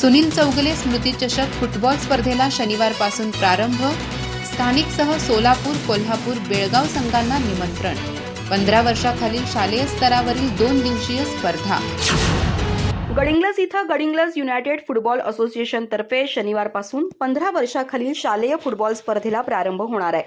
Sunil Chougale स्मृतीचषक football स्पर्धेला शनिवारपासून प्रारंभ. स्थानिकसह सोलापूर कोल्हापूर बेळगाव संघांना निमंत्रण. पंधरा वर्षाखालील शालेय स्तरावरील दोन दिवसीय स्पर्धा. गडिंग्लज इथं गडिंग्लज युनायटेड फुटबॉल असोसिएशनतर्फे शनिवारपासून पंधरा वर्षाखालील शालेय फुटबॉल स्पर्धेला प्रारंभ होणार आहे.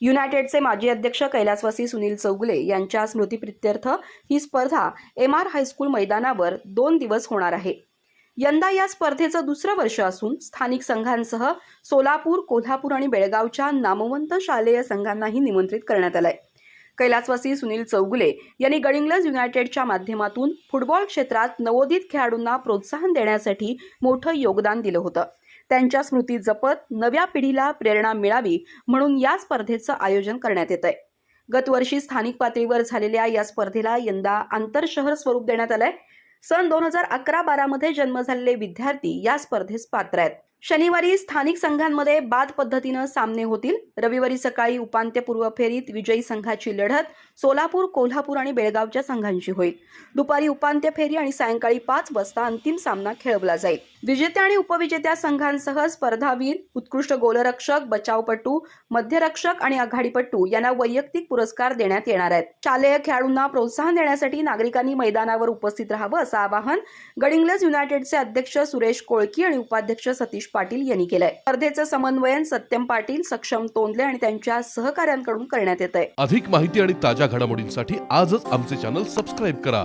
युनायटेडचे माजी अध्यक्ष कैलासवासी सुनील चौगुले यांच्या स्मृतीप्रित्यर्थ ही स्पर्धा एम आर हायस्कूल मैदानावर दोन दिवस होणार आहे. यंदा या स्पर्धेचं दुसरं वर्ष असून स्थानिक संघांसह सोलापूर कोल्हापूर आणि बेळगावच्या नामवंत शालेय संघांनाही निमंत्रित करण्यात आलंय. कैलासवासी सुनील चौगुले यांनी गडिंग्लज युनायटेडच्या माध्यमातून फुटबॉल क्षेत्रात नवोदित खेळाडूंना प्रोत्साहन देण्यासाठी मोठं योगदान दिलं होतं. त्यांच्या स्मृती जपत नव्या पिढीला प्रेरणा मिळावी म्हणून या स्पर्धेचं आयोजन करण्यात येत आहे गतवर्षी स्थानिक पातळीवर झालेल्या या स्पर्धेला यंदा आंतरशहर स्वरूप देण्यात आलंय. सन दोन हजार अकरा बारामध्ये जन्म झालेले विद्यार्थी या स्पर्धेस पात्र आहेत. शनिवारी स्थानिक संघांमध्ये बाद पद्धतीनं सामने होतील. रविवारी सकाळी उपांत्यपूर्व फेरीत विजयी संघाची लढत सोलापूर कोल्हापूर आणि बेळगावच्या संघांशी होईल. दुपारी उपांत्य फेरी आणि सायंकाळी पाच वाजता अंतिम सामना खेळवला जाईल. विजेत्या आणि उपविजेत्या संघांसह स्पर्धावीर उत्कृष्ट गोलरक्षक बचावपटू मध्यरक्षक आणि आघाडीपटू यांना वैयक्तिक पुरस्कार देण्यात येणार आहेत. शालेय खेळाडूंना प्रोत्साहन देण्यासाठी नागरिकांनी मैदानावर उपस्थित राहावं असं आवाहन गडिंग्लज युनायटेडचे अध्यक्ष सुरेश कोळकी आणि उपाध्यक्ष सतीश पाटील यांनी केलंय. स्पर्धेचं समन्वयन सत्यम पाटील सक्षम तोंडले आणि त्यांच्या सहकाऱ्यांकडून करण्यात येत आहे अधिक माहिती आणि ताज्या घडामोडींसाठी आजच आमचे चॅनल सबस्क्राईब करा.